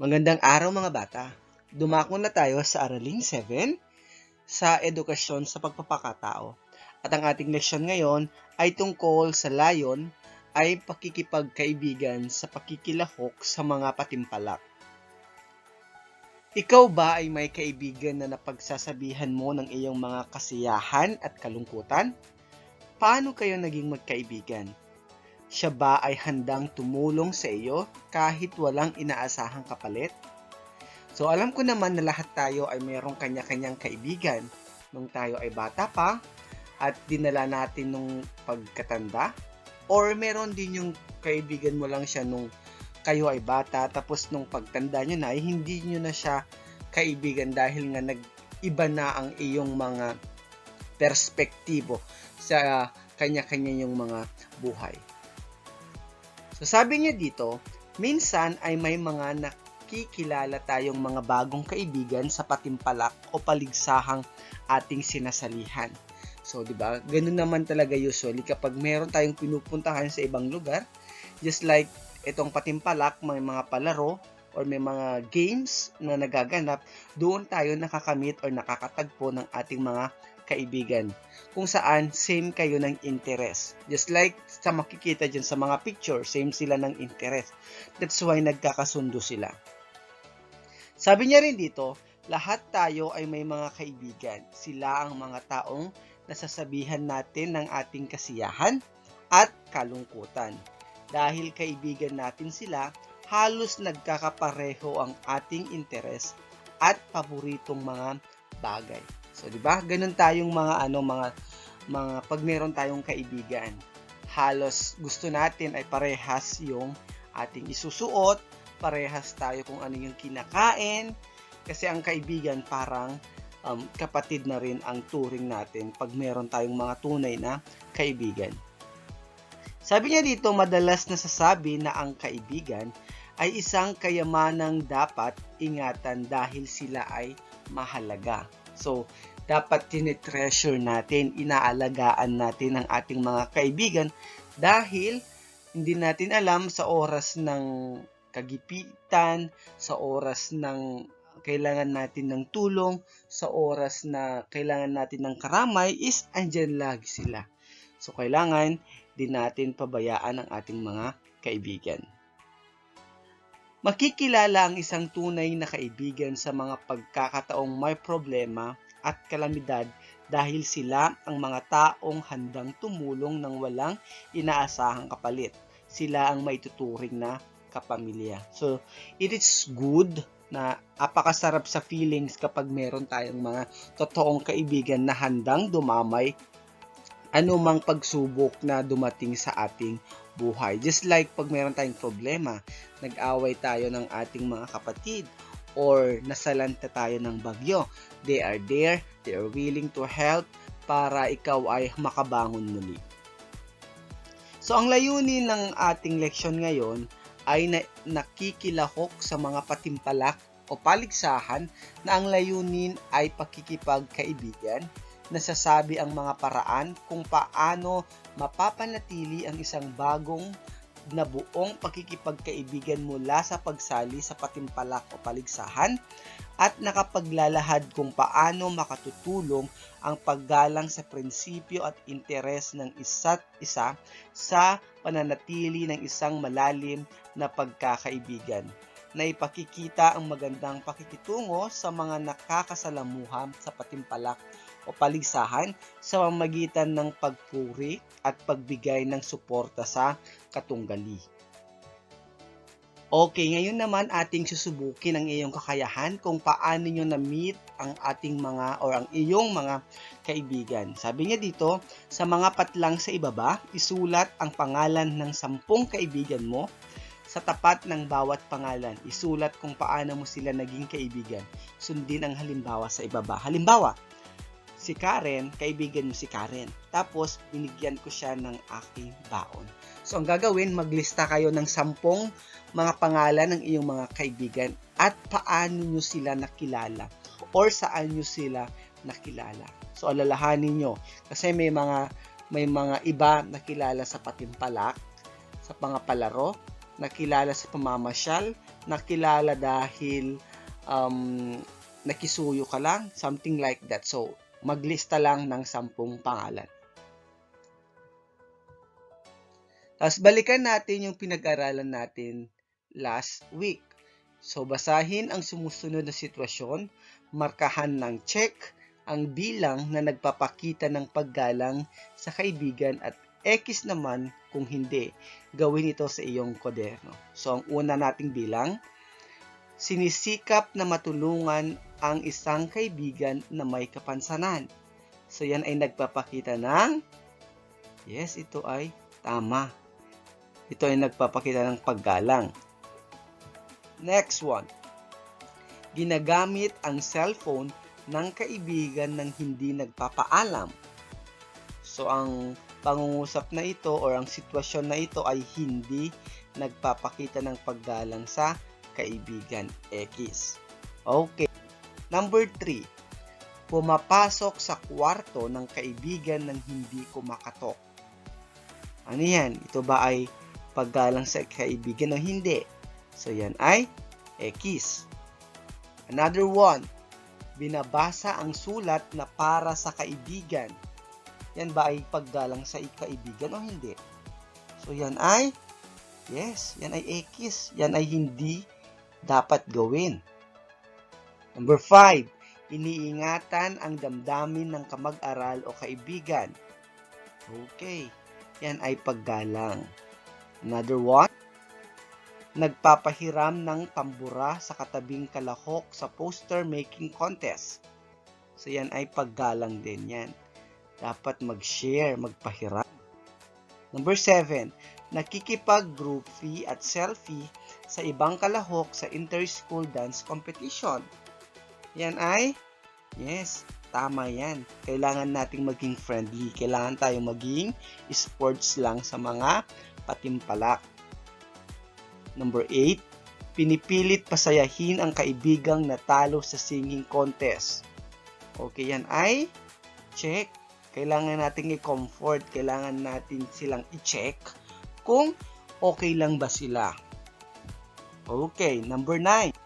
Magandang araw mga bata. Dumako na tayo sa Araling 7 sa edukasyon sa pagpapakatao. At ang ating leksyon ngayon ay tungkol sa layon ay pakikipagkaibigan sa pakikilahok sa mga patimpalak. Ikaw ba ay may kaibigan na napagsasabihan mo ng iyong mga kasiyahan at kalungkutan? Paano kayo naging magkaibigan? Siya ba ay handang tumulong sa iyo kahit walang inaasahang kapalit? So alam ko naman na lahat tayo ay mayroong kanya-kanyang kaibigan nung tayo ay bata pa at dinala natin nung pagkatanda or meron din yung kaibigan mo lang siya nung kayo ay bata tapos nung pagtanda nyo na ay hindi nyo na siya kaibigan dahil nga nag-iba na ang iyong mga perspektibo sa kanya-kanya yung mga buhay. So sabi niya dito, minsan ay may mga nakikilala tayong mga bagong kaibigan sa patimpalak o paligsahang ating sinasalihan. So, di ba? Ganun naman talaga usually kapag meron tayong pinupuntahan sa ibang lugar, just like itong patimpalak, may mga palaro or may mga games na nagaganap, doon tayo nakakamit or nakakatagpo ng ating mga kaibigan. Kung saan, same kayo ng interest. Just like sa makikita dyan sa mga picture, same sila ng interest. That's why nagkakasundo sila. Sabi niya rin dito, lahat tayo ay may mga kaibigan. Sila ang mga taong nasasabihan natin ng ating kasiyahan at kalungkutan. Dahil kaibigan natin sila, halos nagkakapareho ang ating interes at paboritong mga bagay. So, 'di ba? Ganun tayong mga ano, mga mga pag meron tayong kaibigan, halos gusto natin ay parehas yung ating isusuot, parehas tayo kung ano yung kinakain, kasi ang kaibigan parang um, kapatid na rin ang turing natin pag meron tayong mga tunay na kaibigan. Sabi niya dito, madalas nasasabi na ang kaibigan ay isang kayamanang dapat ingatan dahil sila ay mahalaga. So, dapat tinitreasure natin, inaalagaan natin ang ating mga kaibigan dahil hindi natin alam sa oras ng kagipitan, sa oras ng kailangan natin ng tulong, sa oras na kailangan natin ng karamay, is andyan lagi sila. So, kailangan din natin pabayaan ang ating mga kaibigan. Makikilala ang isang tunay na kaibigan sa mga pagkakataong may problema at kalamidad dahil sila ang mga taong handang tumulong ng walang inaasahang kapalit. Sila ang maituturing na kapamilya. So, it is good na apakasarap sa feelings kapag meron tayong mga totoong kaibigan na handang dumamay anumang pagsubok na dumating sa ating buhay. Just like pag meron tayong problema, nag-away tayo ng ating mga kapatid or nasalanta tayo ng bagyo. They are there, they are willing to help para ikaw ay makabangon muli. So ang layunin ng ating leksyon ngayon ay na, nakikilahok sa mga patimpalak o paligsahan na ang layunin ay pakikipagkaibigan, nasasabi ang mga paraan kung paano mapapanatili ang isang bagong na buong pakikipagkaibigan mula sa pagsali sa patimpalak o paligsahan at nakapaglalahad kung paano makatutulong ang paggalang sa prinsipyo at interes ng isa't isa sa pananatili ng isang malalim na pagkakaibigan. Na ipakikita ang magandang pakikitungo sa mga nakakasalamuha sa patimpalak o paligsahan sa pamamagitan ng pagpuri at pagbigay ng suporta sa katunggali. Okay, ngayon naman ating susubukin ang iyong kakayahan kung paano nyo na-meet ang ating mga or ang iyong mga kaibigan. Sabi niya dito, sa mga patlang sa ibaba, isulat ang pangalan ng sampung kaibigan mo sa tapat ng bawat pangalan. Isulat kung paano mo sila naging kaibigan. Sundin ang halimbawa sa ibaba. Halimbawa, si Karen, kaibigan mo si Karen. Tapos, binigyan ko siya ng aking baon. So, ang gagawin, maglista kayo ng sampung mga pangalan ng iyong mga kaibigan at paano nyo sila nakilala or saan nyo sila nakilala. So, alalahanin nyo. Kasi may mga may mga iba nakilala sa patimpalak, sa mga palaro, nakilala sa pamamasyal, nakilala dahil um, nakisuyo ka lang, something like that. So, maglista lang ng sampung pangalan. Tapos balikan natin yung pinag-aralan natin last week. So, basahin ang sumusunod na sitwasyon, markahan ng check ang bilang na nagpapakita ng paggalang sa kaibigan at X naman kung hindi, gawin ito sa iyong koderno. So, ang una nating bilang, sinisikap na matulungan ang isang kaibigan na may kapansanan. So, yan ay nagpapakita ng, yes, ito ay tama. Ito ay nagpapakita ng paggalang. Next one. Ginagamit ang cellphone ng kaibigan ng hindi nagpapaalam. So, ang pangungusap na ito or ang sitwasyon na ito ay hindi nagpapakita ng paggalang sa kaibigan X. Okay. Number 3. Pumapasok sa kwarto ng kaibigan ng hindi kumakatok. Ano yan? Ito ba ay paggalang sa kaibigan o hindi? So yan ay X. Another one. Binabasa ang sulat na para sa kaibigan yan ba ay paggalang sa kaibigan o hindi? So, yan ay, yes, yan ay X. Yan ay hindi dapat gawin. Number 5, iniingatan ang damdamin ng kamag-aral o kaibigan. Okay, yan ay paggalang. Another one, nagpapahiram ng tambura sa katabing kalahok sa poster making contest. So yan ay paggalang din yan dapat mag-share, magpahiram. Number 7, nakikipag-group fee at selfie sa ibang kalahok sa inter-school dance competition. Yan ay, yes, tama yan. Kailangan nating maging friendly. Kailangan tayong maging sports lang sa mga patimpalak. Number 8, pinipilit pasayahin ang kaibigang natalo sa singing contest. Okay, yan ay check kailangan nating i-comfort, kailangan natin silang i-check kung okay lang ba sila. Okay, number 9.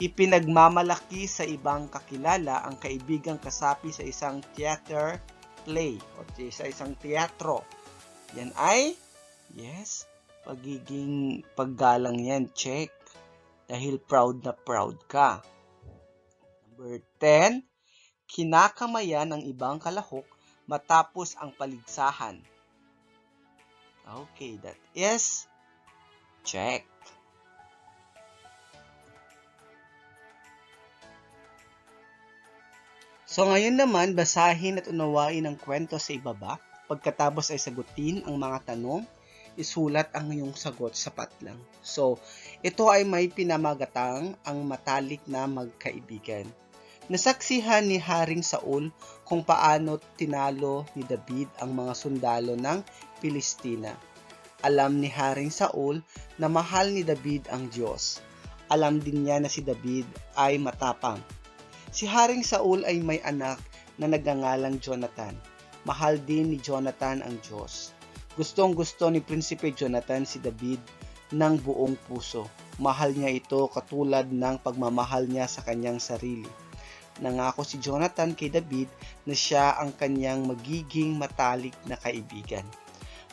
Ipinagmamalaki sa ibang kakilala ang kaibigang kasapi sa isang theater play o sa isang teatro. Yan ay, yes, pagiging paggalang yan, check. Dahil proud na proud ka. Number 10, kinakamayan ng ibang kalahok matapos ang paligsahan. Okay, that is check. So ngayon naman, basahin at unawain ang kwento sa ibaba. Pagkatapos ay sagutin ang mga tanong, isulat ang iyong sagot sapat lang. So, ito ay may pinamagatang ang matalik na magkaibigan. Nasaksihan ni Haring Saul kung paano tinalo ni David ang mga sundalo ng Pilistina. Alam ni Haring Saul na mahal ni David ang Diyos. Alam din niya na si David ay matapang. Si Haring Saul ay may anak na nagangalang Jonathan. Mahal din ni Jonathan ang Diyos. Gustong gusto ni Prinsipe Jonathan si David ng buong puso. Mahal niya ito katulad ng pagmamahal niya sa kanyang sarili nangako si Jonathan kay David na siya ang kanyang magiging matalik na kaibigan.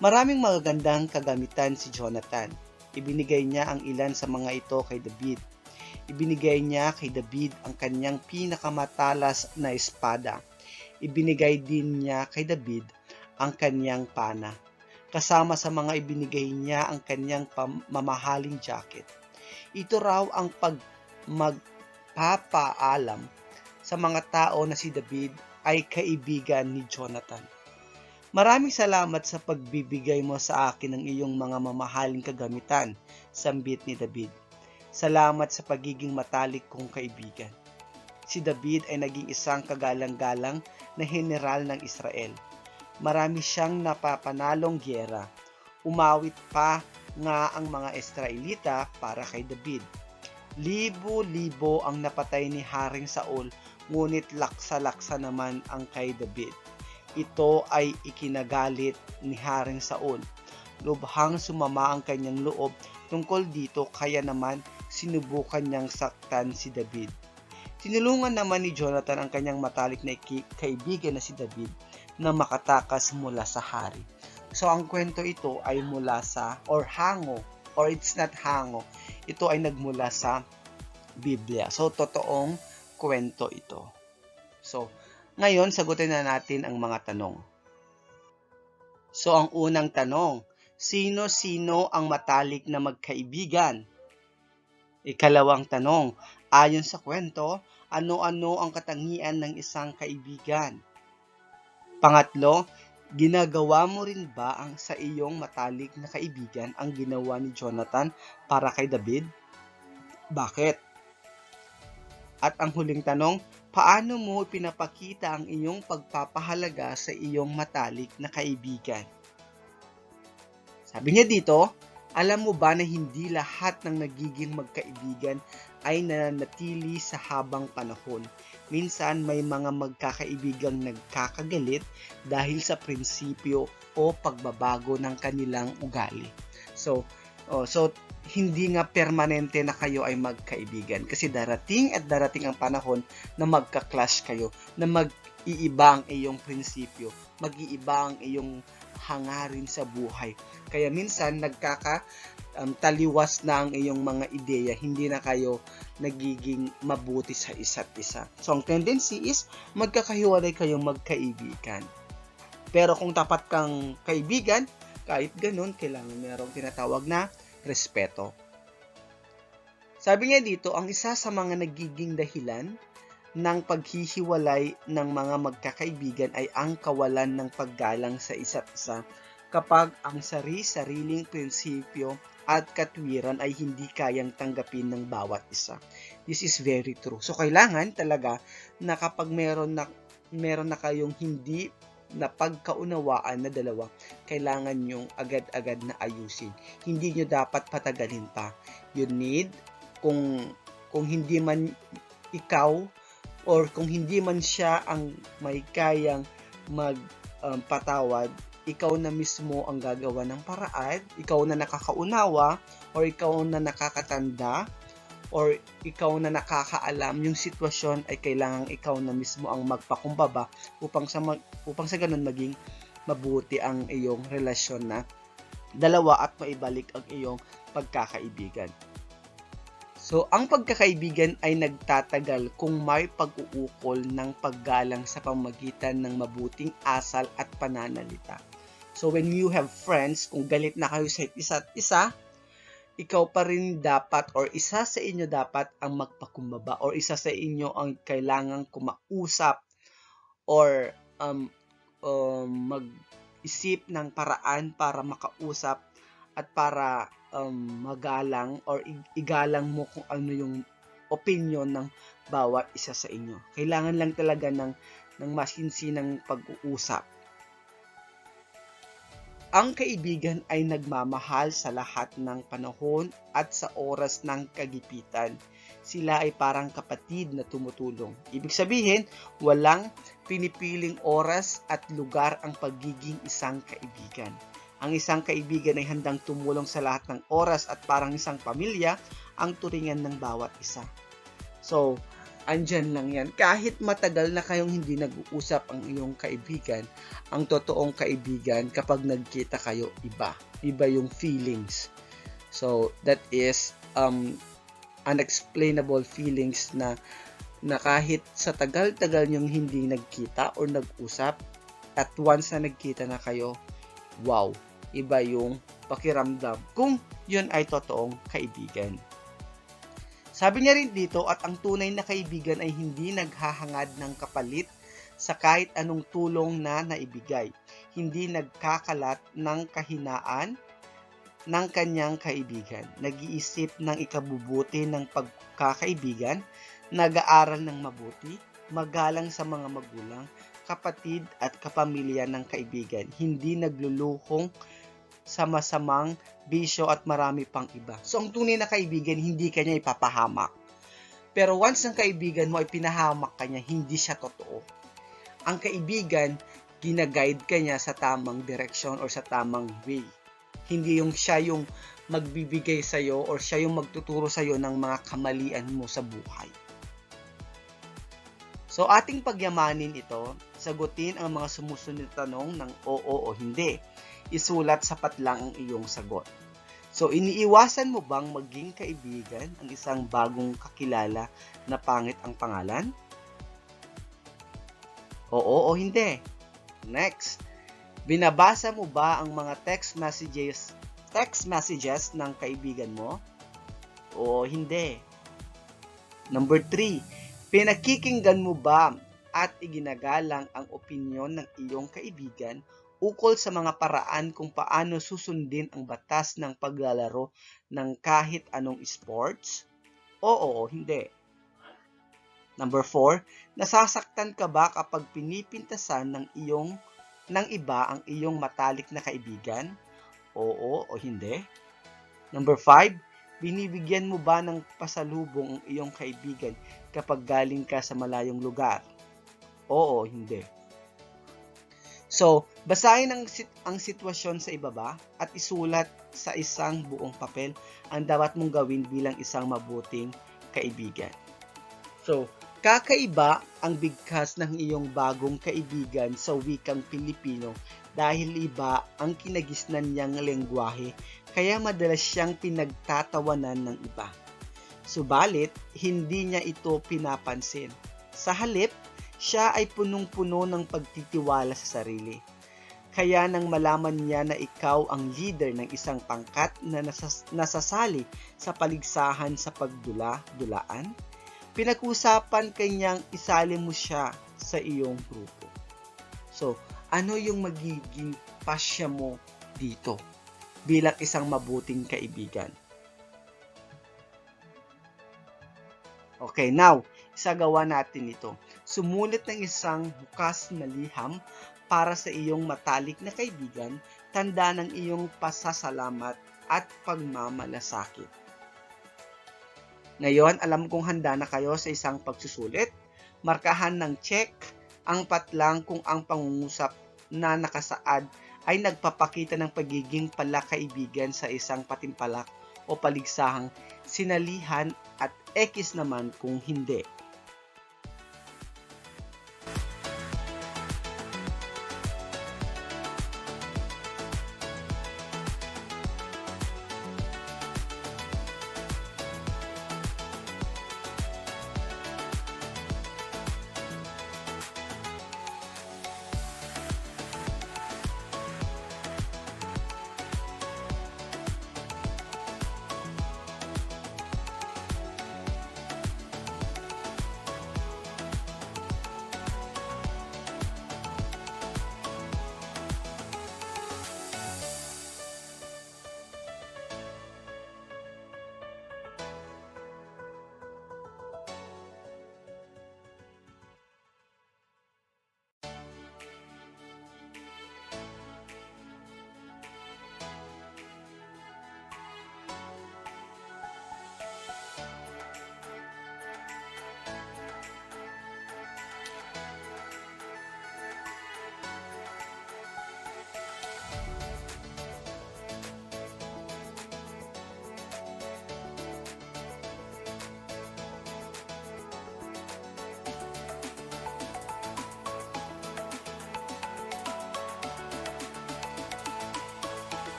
Maraming magagandang kagamitan si Jonathan. Ibinigay niya ang ilan sa mga ito kay David. Ibinigay niya kay David ang kanyang pinakamatalas na espada. Ibinigay din niya kay David ang kanyang pana. Kasama sa mga ibinigay niya ang kanyang mamahaling jacket. Ito raw ang pag magpapaalam sa mga tao na si David ay kaibigan ni Jonathan. Maraming salamat sa pagbibigay mo sa akin ng iyong mga mamahaling kagamitan, sambit ni David. Salamat sa pagiging matalik kong kaibigan. Si David ay naging isang kagalang-galang na general ng Israel. Marami siyang napapanalong gyera. Umawit pa nga ang mga Israelita para kay David. Libo-libo ang napatay ni Haring Saul ngunit laksa-laksa naman ang kay David. Ito ay ikinagalit ni Haring Saul. lubhang sumama ang kanyang loob tungkol dito kaya naman sinubukan niyang saktan si David. Tinulungan naman ni Jonathan ang kanyang matalik na kaibigan na si David na makatakas mula sa hari. So ang kwento ito ay mula sa or hango or it's not hango. Ito ay nagmula sa Biblia. So totoong kwento ito. So ngayon sagutin na natin ang mga tanong. So ang unang tanong, sino-sino ang matalik na magkaibigan? Ikalawang tanong, ayon sa kwento, ano-ano ang katangian ng isang kaibigan? Pangatlo, ginagawa mo rin ba ang sa iyong matalik na kaibigan ang ginawa ni Jonathan para kay David? Bakit? At ang huling tanong, paano mo pinapakita ang iyong pagpapahalaga sa iyong matalik na kaibigan? Sabi niya dito, alam mo ba na hindi lahat ng nagiging magkaibigan ay nananatili sa habang panahon? Minsan may mga magkakaibigang nagkakagalit dahil sa prinsipyo o pagbabago ng kanilang ugali. So, oh, so hindi nga permanente na kayo ay magkaibigan kasi darating at darating ang panahon na magka-clash kayo, na mag-iiba ang iyong prinsipyo, mag-iiba ang iyong hangarin sa buhay. Kaya minsan nagkaka um, taliwas na ang iyong mga ideya, hindi na kayo nagiging mabuti sa isa't isa. So ang tendency is magkakahiwalay kayong magkaibigan. Pero kung tapat kang kaibigan, kahit ganun, kailangan merong tinatawag na respeto. Sabi nga dito, ang isa sa mga nagiging dahilan ng paghihiwalay ng mga magkakaibigan ay ang kawalan ng paggalang sa isa't isa kapag ang sari-sariling prinsipyo at katwiran ay hindi kayang tanggapin ng bawat isa. This is very true. So kailangan talaga na kapag meron na meron na kayong hindi na pagkaunawaan na dalawa, kailangan nyong agad-agad na ayusin. Hindi nyo dapat patagalin pa. You need, kung, kung hindi man ikaw or kung hindi man siya ang may kayang magpatawad, um, ikaw na mismo ang gagawa ng paraan, ikaw na nakakaunawa, or ikaw na nakakatanda, or ikaw na nakakaalam yung sitwasyon ay kailangang ikaw na mismo ang magpakumbaba upang sa mag, upang sa ganun maging mabuti ang iyong relasyon na dalawa at maibalik ang iyong pagkakaibigan. So, ang pagkakaibigan ay nagtatagal kung may pag-uukol ng paggalang sa pamagitan ng mabuting asal at pananalita. So, when you have friends, kung galit na kayo sa isa't isa, ikaw pa rin dapat or isa sa inyo dapat ang magpakumbaba or isa sa inyo ang kailangang kumausap or um, um, mag-isip ng paraan para makausap at para um, magalang or igalang mo kung ano yung opinion ng bawat isa sa inyo. Kailangan lang talaga ng, ng masinsinang pag-uusap. Ang kaibigan ay nagmamahal sa lahat ng panahon at sa oras ng kagipitan. Sila ay parang kapatid na tumutulong. Ibig sabihin, walang pinipiling oras at lugar ang pagiging isang kaibigan. Ang isang kaibigan ay handang tumulong sa lahat ng oras at parang isang pamilya ang turingan ng bawat isa. So, andyan lang yan. Kahit matagal na kayong hindi nag-uusap ang iyong kaibigan, ang totoong kaibigan kapag nagkita kayo, iba. Iba yung feelings. So, that is um, unexplainable feelings na na kahit sa tagal-tagal nyong hindi nagkita or nag-usap, at once na nagkita na kayo, wow, iba yung pakiramdam kung yun ay totoong kaibigan. Sabi niya rin dito at ang tunay na kaibigan ay hindi naghahangad ng kapalit sa kahit anong tulong na naibigay. Hindi nagkakalat ng kahinaan ng kanyang kaibigan. Nag-iisip ng ikabubuti ng pagkakaibigan, nag-aaral ng mabuti, magalang sa mga magulang, kapatid at kapamilya ng kaibigan. Hindi nagluluhong sa masamang bisyo at marami pang iba. So, ang tunay na kaibigan, hindi kanya ipapahamak. Pero once ang kaibigan mo ay pinahamak kanya, hindi siya totoo. Ang kaibigan, ginaguide kanya sa tamang direksyon or sa tamang way. Hindi yung siya yung magbibigay sa'yo or siya yung magtuturo sa'yo ng mga kamalian mo sa buhay. So ating pagyamanin ito, sagutin ang mga sumusunod na tanong ng oo o hindi. Isulat sapat lang ang iyong sagot. So iniiwasan mo bang maging kaibigan ang isang bagong kakilala na pangit ang pangalan? Oo o hindi. Next, binabasa mo ba ang mga text messages text messages ng kaibigan mo? O hindi. Number 3, pinakikinggan mo ba at iginagalang ang opinyon ng iyong kaibigan ukol sa mga paraan kung paano susundin ang batas ng paglalaro ng kahit anong sports? Oo o hindi. Number 4, nasasaktan ka ba kapag pinipintasan ng iyong ng iba ang iyong matalik na kaibigan? Oo o hindi? Number 5, binibigyan mo ba ng pasalubong ang iyong kaibigan kapag galing ka sa malayong lugar? Oo hindi? So, basahin ang, sit- ang sitwasyon sa ibaba at isulat sa isang buong papel ang dapat mong gawin bilang isang mabuting kaibigan. So, kakaiba ang bigkas ng iyong bagong kaibigan sa wikang Pilipino dahil iba ang kinagisnan niyang lengguwahe kaya madalas siyang pinagtatawanan ng iba. Subalit, hindi niya ito pinapansin. Sa halip, siya ay punong-puno ng pagtitiwala sa sarili. Kaya nang malaman niya na ikaw ang leader ng isang pangkat na nasas- nasasali sa paligsahan sa pagdula-dulaan, pinag-usapan kanyang isali mo siya sa iyong grupo. So, ano yung magiging pasya mo dito bilang isang mabuting kaibigan? Okay, now, isagawa natin ito. Sumulit ng isang bukas na liham para sa iyong matalik na kaibigan, tanda ng iyong pasasalamat at pagmamalasakit. Ngayon, alam kong handa na kayo sa isang pagsusulit. Markahan ng check ang patlang kung ang pangungusap na nakasaad ay nagpapakita ng pagiging palakaibigan sa isang patimpalak o paligsahang sinalihan at X naman kung hindi.